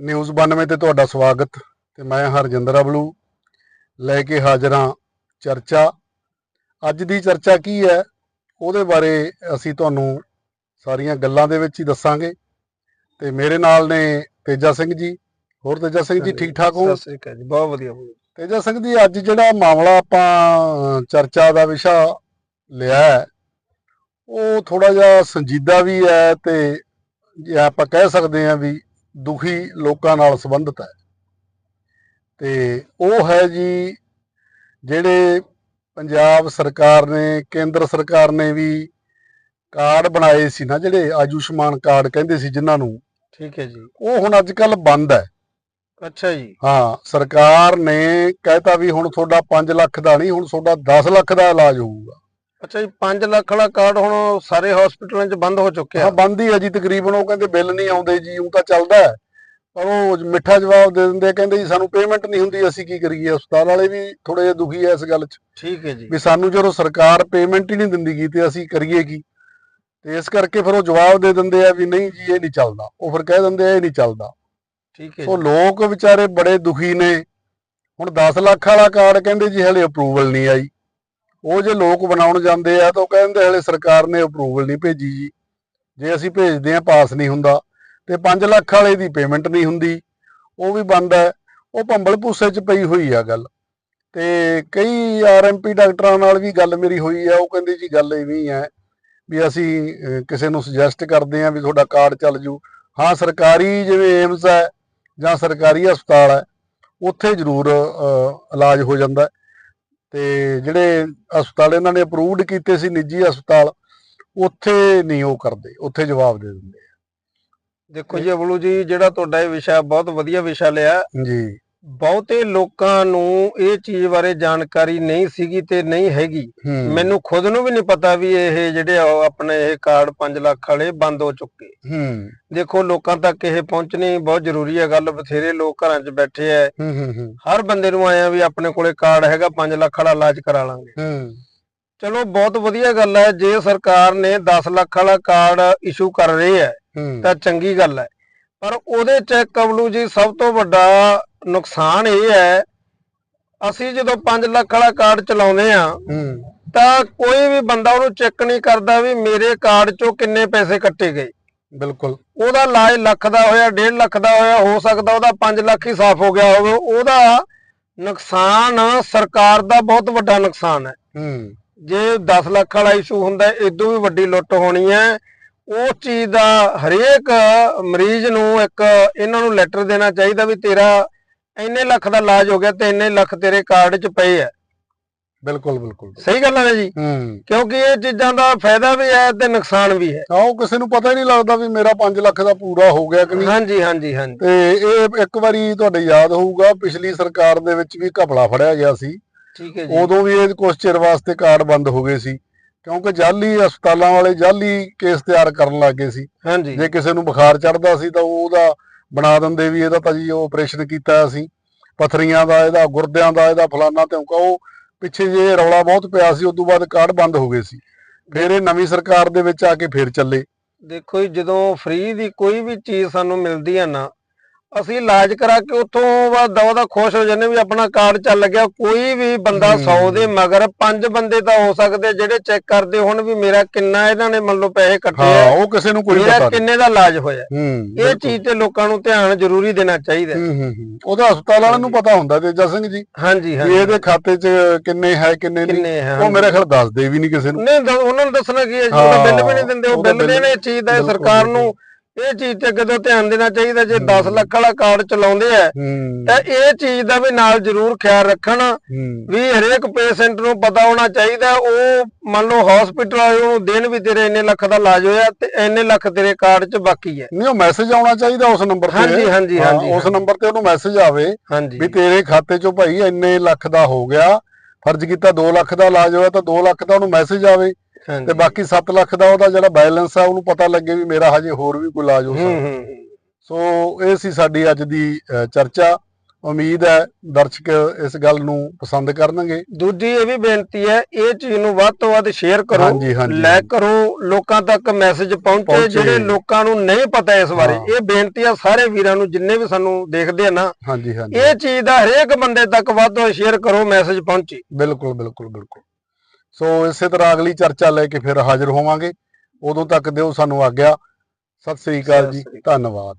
News 92 ਤੇ ਤੁਹਾਡਾ ਸਵਾਗਤ ਤੇ ਮੈਂ ਹਰਜਿੰਦਰ ਅਬਲੂ ਲੈ ਕੇ ਹਾਜ਼ਰ ਹਾਂ ਚਰਚਾ। ਅੱਜ ਦੀ ਚਰਚਾ ਕੀ ਹੈ ਉਹਦੇ ਬਾਰੇ ਅਸੀਂ ਤੁਹਾਨੂੰ ਸਾਰੀਆਂ ਗੱਲਾਂ ਦੇ ਵਿੱਚ ਹੀ ਦੱਸਾਂਗੇ। ਤੇ ਮੇਰੇ ਨਾਲ ਨੇ ਤੇਜਾ ਸਿੰਘ ਜੀ। ਹੋਰ ਤੇਜਾ ਸਿੰਘ ਜੀ ਠੀਕ ਠਾਕ ਹੋ? ਸਤਿ ਸ੍ਰੀ ਅਕਾਲ ਜੀ ਬਹੁਤ ਵਧੀਆ ਤੇਜਾ ਸਿੰਘ ਜੀ ਅੱਜ ਜਿਹੜਾ ਮਾਮਲਾ ਆਪਾਂ ਚਰਚਾ ਦਾ ਵਿਸ਼ਾ ਲਿਆ ਹੈ ਉਹ ਥੋੜਾ ਜਿਹਾ ਸੰਜੀਦਾ ਵੀ ਹੈ ਤੇ ਜੇ ਆਪਾਂ ਕਹਿ ਸਕਦੇ ਹਾਂ ਵੀ ਦੁਖੀ ਲੋਕਾਂ ਨਾਲ ਸੰਬੰਧਿਤ ਹੈ। ਤੇ ਉਹ ਹੈ ਜੀ ਜਿਹੜੇ ਪੰਜਾਬ ਸਰਕਾਰ ਨੇ ਕੇਂਦਰ ਸਰਕਾਰ ਨੇ ਵੀ ਕਾਰਡ ਬਣਾਏ ਸੀ ਨਾ ਜਿਹੜੇ ਆਯੁਸ਼ਮਾਨ ਕਾਰਡ ਕਹਿੰਦੇ ਸੀ ਜਿਨ੍ਹਾਂ ਨੂੰ ਠੀਕ ਹੈ ਜੀ। ਉਹ ਹੁਣ ਅੱਜ ਕੱਲ ਬੰਦ ਹੈ। ਅੱਛਾ ਜੀ। ਹਾਂ ਸਰਕਾਰ ਨੇ ਕਹਿਤਾ ਵੀ ਹੁਣ ਤੁਹਾਡਾ 5 ਲੱਖ ਦਾ ਨਹੀਂ ਹੁਣ ਤੁਹਾਡਾ 10 ਲੱਖ ਦਾ ਇਲਾਜ ਹੋਊਗਾ। ਅੱਛਾ ਜੀ 5 ਲੱਖ ਵਾਲਾ ਕਾਰਡ ਹੁਣ ਸਾਰੇ ਹਸਪੀਟਲਾਂ 'ਚ ਬੰਦ ਹੋ ਚੁੱਕਿਆ। ਹਾਂ ਬੰਦ ਹੀ ਹੈ ਜੀ ਤਕਰੀਬਨ ਉਹ ਕਹਿੰਦੇ ਬਿੱਲ ਨਹੀਂ ਆਉਂਦੇ ਜੀ ਉਹ ਤਾਂ ਚੱਲਦਾ ਪਰ ਉਹ ਮਿੱਠਾ ਜਵਾਬ ਦੇ ਦਿੰਦੇ ਕਹਿੰਦੇ ਜੀ ਸਾਨੂੰ ਪੇਮੈਂਟ ਨਹੀਂ ਹੁੰਦੀ ਅਸੀਂ ਕੀ ਕਰੀਏ? ਹਸਪਤਾਲ ਵਾਲੇ ਵੀ ਥੋੜੇ ਜਿਹਾ ਦੁਖੀ ਐ ਇਸ ਗੱਲ 'ਚ। ਠੀਕ ਹੈ ਜੀ। ਵੀ ਸਾਨੂੰ ਜਦੋਂ ਸਰਕਾਰ ਪੇਮੈਂਟ ਹੀ ਨਹੀਂ ਦਿੰਦੀ ਗੀ ਤੇ ਅਸੀਂ ਕਰੀਏ ਕੀ? ਤੇ ਇਸ ਕਰਕੇ ਫਿਰ ਉਹ ਜਵਾਬ ਦੇ ਦਿੰਦੇ ਆ ਵੀ ਨਹੀਂ ਜੀ ਇਹ ਨਹੀਂ ਚੱਲਦਾ। ਉਹ ਫਿਰ ਕਹਿ ਦਿੰਦੇ ਆ ਇਹ ਨਹੀਂ ਚੱਲਦਾ। ਠੀਕ ਹੈ ਸੋ ਲੋਕ ਵਿਚਾਰੇ ਬੜੇ ਦੁਖੀ ਨੇ। ਹੁਣ 10 ਲੱਖ ਵਾਲਾ ਕਾਰਡ ਕਹਿੰਦੇ ਜੀ ਹਲੇ ਅਪਰੂਵਲ ਨਹੀਂ ਆਈ। ਉਹ ਜੇ ਲੋਕ ਬਣਾਉਣ ਜਾਂਦੇ ਆ ਤਾਂ ਉਹ ਕਹਿੰਦੇ ਹਲੇ ਸਰਕਾਰ ਨੇ ਅਪਰੂਵਲ ਨਹੀਂ ਭੇਜੀ ਜੀ। ਜੇ ਅਸੀਂ ਭੇਜਦੇ ਆ ਪਾਸ ਨਹੀਂ ਹੁੰਦਾ ਤੇ 5 ਲੱਖ ਵਾਲੇ ਦੀ ਪੇਮੈਂਟ ਨਹੀਂ ਹੁੰਦੀ। ਉਹ ਵੀ ਬੰਦ ਹੈ। ਉਹ ਭੰਬਲ ਭੂਸੇ 'ਚ ਪਈ ਹੋਈ ਆ ਗੱਲ। ਤੇ ਕਈ ਆਰਐਮਪੀ ਡਾਕਟਰਾਂ ਨਾਲ ਵੀ ਗੱਲ ਮੇਰੀ ਹੋਈ ਆ। ਉਹ ਕਹਿੰਦੇ ਜੀ ਗੱਲ ਇਵੇਂ ਹੈ ਵੀ ਅਸੀਂ ਕਿਸੇ ਨੂੰ ਸੁਜੈਸਟ ਕਰਦੇ ਆ ਵੀ ਤੁਹਾਡਾ ਕਾਰਡ ਚੱਲ ਜੂ। ਹਾਂ, ਸਰਕਾਰੀ ਜਿਵੇਂ ਏਮਸ ਹੈ ਜਾਂ ਸਰਕਾਰੀ ਹਸਪਤਾਲ ਹੈ, ਉੱਥੇ ਜ਼ਰੂਰ ਇਲਾਜ ਹੋ ਜਾਂਦਾ ਤੇ ਜਿਹੜੇ ਹਸਪਤਾਲ ਇਹਨਾਂ ਨੇ ਅਪਰੂਵਡ ਕੀਤੇ ਸੀ ਨਿੱਜੀ ਹਸਪਤਾਲ ਉੱਥੇ ਨਹੀਂ ਉਹ ਕਰਦੇ ਉੱਥੇ ਜਵਾਬ ਦੇ ਦਿੰਦੇ ਦੇਖੋ ਜੀ ਅਬਲੂ ਜੀ ਜਿਹੜਾ ਤੁਹਾਡਾ ਇਹ ਵਿਸ਼ਾ ਬਹੁਤ ਵਧੀਆ ਵਿਸ਼ਾ ਲਿਆ। ਜੀ ਬਹੁਤੇ ਲੋਕਾਂ ਨੂੰ ਇਹ ਚੀਜ਼ ਬਾਰੇ ਜਾਣਕਾਰੀ ਨਹੀਂ ਸੀਗੀ ਤੇ ਨਹੀਂ ਹੈਗੀ। ਮੈਨੂੰ ਖੁਦ ਨੂੰ ਵੀ ਨਹੀਂ ਪਤਾ ਵੀ ਇਹ ਜਿਹੜੇ ਆਪਣੇ ਇਹ ਕਾਰਡ 5 ਲੱਖ ਵਾਲੇ ਬੰਦ ਹੋ ਚੁੱਕੇ। ਦੇਖੋ ਲੋਕਾਂ ਤੱਕ ਇਹ ਪਹੁੰਚਣੀ ਬਹੁਤ ਜ਼ਰੂਰੀ ਹੈ ਗੱਲ ਬਥੇਰੇ ਲੋਕ ਘਰਾਂ 'ਚ ਬੈਠੇ ਐ। ਹਰ ਬੰਦੇ ਨੂੰ ਆਇਆ ਵੀ ਆਪਣੇ ਕੋਲੇ ਕਾਰਡ ਹੈਗਾ 5 ਲੱਖ ਵਾਲਾ ਇਲਾਜ ਕਰਾ ਲਾਂਗੇ। ਚਲੋ ਬਹੁਤ ਵਧੀਆ ਗੱਲ ਹੈ ਜੇ ਸਰਕਾਰ ਨੇ 10 ਲੱਖ ਵਾਲਾ ਕਾਰਡ ਇਸ਼ੂ ਕਰ ਰਹੀ ਹੈ ਹੂੰ। ਤਾਂ ਚੰਗੀ ਗੱਲ ਹੈ ਪਰ ਉਹਦੇ ਚ ਕਬਲੂ ਜੀ ਸਭ ਤੋਂ ਵੱਡਾ ਨੁਕਸਾਨ ਇਹ ਹੈ ਅਸੀਂ ਜਦੋਂ 5 ਲੱਖ ਵਾਲਾ ਕਾਰਡ ਚਲਾਉਂਦੇ ਆ ਤਾਂ ਕੋਈ ਵੀ ਬੰਦਾ ਉਹਨੂੰ ਚੈੱਕ ਨਹੀਂ ਕਰਦਾ ਵੀ ਮੇਰੇ ਕਾਰਡ ਚੋਂ ਕਿੰਨੇ ਪੈਸੇ ਕੱਟੇ ਗਏ। ਬਿਲਕੁਲ। ਉਹਦਾ ਇਲਾਜ ਲੱਖ ਦਾ ਹੋਇਆ 1.5 ਲੱਖ ਦਾ ਹੋਇਆ ਹੋ ਸਕਦਾ ਉਹਦਾ 5 ਲੱਖ ਹੀ ਸਾਫ਼ ਹੋ ਗਿਆ ਹੋਵੇ। ਉਹਦਾ ਨੁਕਸਾਨ ਸਰਕਾਰ ਦਾ ਬਹੁਤ ਵੱਡਾ ਨੁਕਸਾਨ ਹੈ। ਜੇ 10 ਲੱਖ ਵਾਲਾ ਇਸ਼ੂ ਹੁੰਦਾ ਇਦੋਂ ਵੀ ਵੱਡੀ ਲੁੱਟ ਹੋਣੀ ਹੈ। ਉਹ ਚੀਜ਼ ਦਾ ਹਰੇਕ ਮਰੀਜ਼ ਨੂੰ ਇੱਕ ਇਹਨਾਂ ਨੂੰ ਲੈਟਰ ਦੇਣਾ ਚਾਹੀਦਾ ਵੀ ਤੇਰਾ ਇੰਨੇ ਲੱਖ ਦਾ ਇਲਾਜ ਹੋ ਗਿਆ ਤੇ ਇੰਨੇ ਲੱਖ ਤੇਰੇ ਕਾਰਡ 'ਚ ਪਏ ਆ। ਬਿਲਕੁਲ ਬਿਲਕੁਲ। ਸਹੀ ਗੱਲ ਹੈ ਜੀ। ਕਿਉਂਕਿ ਇਹ ਚੀਜ਼ਾਂ ਦਾ ਫਾਇਦਾ ਵੀ ਹੈ ਤੇ ਨੁਕਸਾਨ ਵੀ ਹੈ। ਉਹ ਕਿਸੇ ਨੂੰ ਪਤਾ ਹੀ ਨਹੀਂ ਲੱਗਦਾ ਵੀ ਮੇਰਾ 5 ਲੱਖ ਦਾ ਪੂਰਾ ਹੋ ਗਿਆ ਕਿ ਨਹੀਂ। ਹਾਂਜੀ ਹਾਂਜੀ ਹਾਂਜੀ। ਤੇ ਇਹ ਇੱਕ ਵਾਰੀ ਤੁਹਾਡੇ ਯਾਦ ਹੋਊਗਾ ਪਿਛਲੀ ਸਰਕਾਰ ਦੇ ਵਿੱਚ ਵੀ ਘਪਲਾ ਫੜਿਆ ਗਿਆ ਸੀ। ਠੀਕ ਹੈ ਜੀ। ਉਦੋਂ ਵੀ ਇਹ ਕੁਝ ਚਿਰ ਵਾਸਤੇ ਕਾਰਡ ਬੰਦ ਹੋ ਗਏ ਸੀ। ਕਿਉਂਕਿ ਜਾਲੀ ਹਸਪਤਾਲਾਂ ਵਾਲੇ ਜਾਲੀ ਕੇਸ ਤਿਆਰ ਕਰਨ ਲੱਗੇ ਸੀ। ਹਾਂਜੀ। ਜੇ ਕਿਸੇ ਨੂੰ ਬੁਖਾਰ ਚੜਦਾ ਸੀ ਤਾਂ ਉਹ ਉਹਦਾ ਬਣਾ ਦਿੰਦੇ ਵੀ ਇਹਦਾ ਤਾਂ ਜੀ ਆਪਰੇਸ਼ਨ ਕੀਤਾ ਅਸੀਂ। ਪਥਰੀਆਂ ਦਾ ਇਹਦਾ, ਗੁਰਦਿਆਂ ਦਾ ਇਹਦਾ, ਫਲਾਨਾ ਧਮਕਾ ਉਹ ਪਿੱਛੇ ਜੇ ਰੌਲਾ ਬਹੁਤ ਪਿਆ ਸੀ ਉਸ ਤੋਂ ਬਾਅਦ ਕਾਰਡ ਬੰਦ ਹੋ ਗਏ ਸੀ। ਫਿਰ ਇਹ ਨਵੀਂ ਸਰਕਾਰ ਦੇ ਵਿੱਚ ਆ ਕੇ ਫਿਰ ਚੱਲੇ। ਦੇਖੋ ਜੀ, ਜਦੋਂ ਫ੍ਰੀ ਦੀ ਕੋਈ ਵੀ ਚੀਜ਼ ਸਾਨੂੰ ਮਿਲਦੀ ਹੈ ਨਾ ਅਸੀਂ ਇਲਾਜ ਕਰਾ ਕੇ ਉੱਥੋਂ ਬਾਅਦ ਦਵਾ ਦਾ ਖੁਸ਼ ਹੋ ਜਾਂਦੇ ਵੀ ਆਪਣਾ ਕਾਰਡ ਚੱਲ ਗਿਆ। ਕੋਈ ਵੀ ਬੰਦਾ ਹਮ। 100 ਦੇ ਮਗਰ ਪੰਜ ਬੰਦੇ ਤਾਂ ਹੋ ਸਕਦੇ ਜਿਹੜੇ ਚੈੱਕ ਕਰਦੇ ਹੁਣ ਵੀ ਮੇਰਾ ਕਿੰਨਾ ਇਹਨਾਂ ਨੇ ਮੰਨ ਲਓ ਪੈਸੇ ਕੱਟੇ ਆ। ਉਹ ਕਿਸੇ ਨੂੰ ਕੋਈ ਪਤਾ ਨਹੀਂ। ਕਿੰਨੇ ਦਾ ਇਲਾਜ ਹੋਇਆ। ਇਹ। ਚੀਜ਼ ਤੇ ਲੋਕਾਂ ਨੂੰ ਧਿਆਨ ਜ਼ਰੂਰੀ ਦੇਣਾ ਚਾਹੀਦਾ। ਉਹਦਾ ਹਸਪਤਾਲ ਵਾਲਿਆਂ ਨੂੰ ਪਤਾ ਹੁੰਦਾ ਤੇਜਾ ਸਿੰਘ ਜੀ। ਹਾਂਜੀ ਹਾਂਜੀ। ਇਹਦੇ ਖਾਤੇ 'ਚ ਕਿੰਨੇ ਹੈ ਕਿੰਨੇ ਨਹੀਂ। ਉਹ ਮੇਰੇ ਖਿਆਲ ਦੱਸਦੇ ਵੀ ਨਹੀਂ ਕਿਸੇ ਨੂੰ। ਨਹੀਂ ਉਹਨਾਂ ਨੂੰ ਦੱਸਣਾ ਕੀ ਹੈ ਜੀ? ਉਹਦਾ ਬਿੱਲ ਵੀ ਨਹੀਂ ਦਿੰਦੇ। ਉਹ ਬਿੱਲ ਦੇਣ ਚੀਜ਼ ਦਾ ਸਰਕਾਰ ਨੂੰ ਇਹ ਚੀਜ਼ ਤੇ ਕਦੋਂ ਧਿਆਨ ਦੇਣਾ ਚਾਹੀਦਾ ਜੇ 10 ਲੱਖ ਵਾਲਾ ਕਾਰਡ ਚਲਾਉਂਦੇ ਆ ਤਾਂ ਇਹ ਚੀਜ਼ ਦਾ ਵੀ ਨਾਲ ਜ਼ਰੂਰ ਖਿਆਲ ਰੱਖਣ। ਵੀ ਹਰੇਕ ਪੇਸ਼ੈਂਟ ਨੂੰ ਪਤਾ ਹੋਣਾ ਚਾਹੀਦਾ ਉਹ ਮੰਨ ਲਓ ਹਸਪੀਟਲ ਵਾਲੇ ਨੂੰ ਦੇਣ ਵੀ ਤੇਰੇ ਇੰਨੇ ਲੱਖ ਦਾ ਇਲਾਜ ਹੋਇਆ ਤੇ ਇੰਨੇ ਲੱਖ ਤੇਰੇ ਕਾਰਡ 'ਚ ਬਾਕੀ ਹੈ। ਨਹੀਂ ਉਹ ਮੈਸੇਜ ਆਉਣਾ ਚਾਹੀਦਾ ਉਸ ਨੰਬਰ ਤੇ। ਹਾਂਜੀ, ਹਾਂਜੀ, ਹਾਂਜੀ, ਉਸ। ਨੰਬਰ ਤੇ ਉਹਨੂੰ ਮੈਸੇਜ ਆਵੇ ਵੀ ਤੇਰੇ ਖਾਤੇ 'ਚੋਂ ਭਾਈ ਇੰਨੇ ਲੱਖ ਦਾ ਹੋ ਗਿਆ ਫਰਜ਼ ਕੀਤਾ 2 ਲੱਖ ਦਾ ਇਲਾਜ ਹੋਇਆ ਤਾਂ 2 ਲੱਖ ਦਾ ਉਹਨੂੰ ਮੈਸੇਜ ਆਵੇ। ਤੇ ਬਾਕੀ 7 ਲੱਖ ਦਾ ਉਹਦਾ ਜਿਹੜਾ ਬੈਲੈਂਸ ਆ ਉਹਨੂੰ ਪਤਾ ਲੱਗੇ ਵੀ ਮੇਰਾ ਹਜੇ ਹੋਰ ਵੀ ਕੋਈ ਇਲਾਜ ਹੋ ਸਕਦਾ। ਸੋ ਇਹ ਸੀ ਸਾਡੀ ਅੱਜ ਦੀ ਚਰਚਾ। ਉਮੀਦ ਹੈ ਦਰਸ਼ਕ ਇਸ ਗੱਲ ਨੂੰ ਪਸੰਦ ਕਰਨਗੇ। ਦੂਜੀ ਇਹ ਵੀ ਬੇਨਤੀ ਹੈ ਇਹ ਚੀਜ਼ ਨੂੰ ਵੱਧ ਤੋਂ ਵੱਧ ਸ਼ੇਅਰ ਕਰੋ ਲਾਈਕ ਕਰੋ ਲੋਕਾਂ ਤੱਕ ਮੈਸੇਜ ਪਹੁੰਚੇ। ਜਿਹੜੇ ਲੋਕਾਂ ਨੂੰ ਨਹੀਂ ਪਤਾ ਇਸ ਬਾਰੇ। ਇਹ ਬੇਨਤੀ ਆ ਸਾਰੇ ਵੀਰਾਂ ਨੂੰ ਜਿੰਨੇ ਵੀ ਸਾਨੂੰ ਦੇਖਦੇ ਆ ਨਾ ਹਾਂਜੀ ਹਾਂਜੀ। ਇਹ ਚੀਜ਼ ਦਾ ਹਰੇਕ ਬੰਦੇ ਤੱਕ ਵੱਧ ਤੋਂ ਸ਼ੇਅਰ ਕਰੋ ਮੈਸੇਜ ਪਹੁੰਚੇ। ਬਿਲਕੁਲ ਬਿਲਕੁਲ ਬਿਲਕੁਲ। ਸੋ ਇਸੇ ਤਰ੍ਹਾਂ ਅਗਲੀ ਚਰਚਾ ਲੈ ਕੇ ਫਿਰ ਹਾਜ਼ਰ ਹੋਵਾਂਗੇ। ਉਦੋਂ ਤੱਕ ਦਿਓ ਸਾਨੂੰ ਆਗਿਆ। ਸਤਿ ਸ੍ਰੀ ਅਕਾਲ ਜੀ। ਧੰਨਵਾਦ।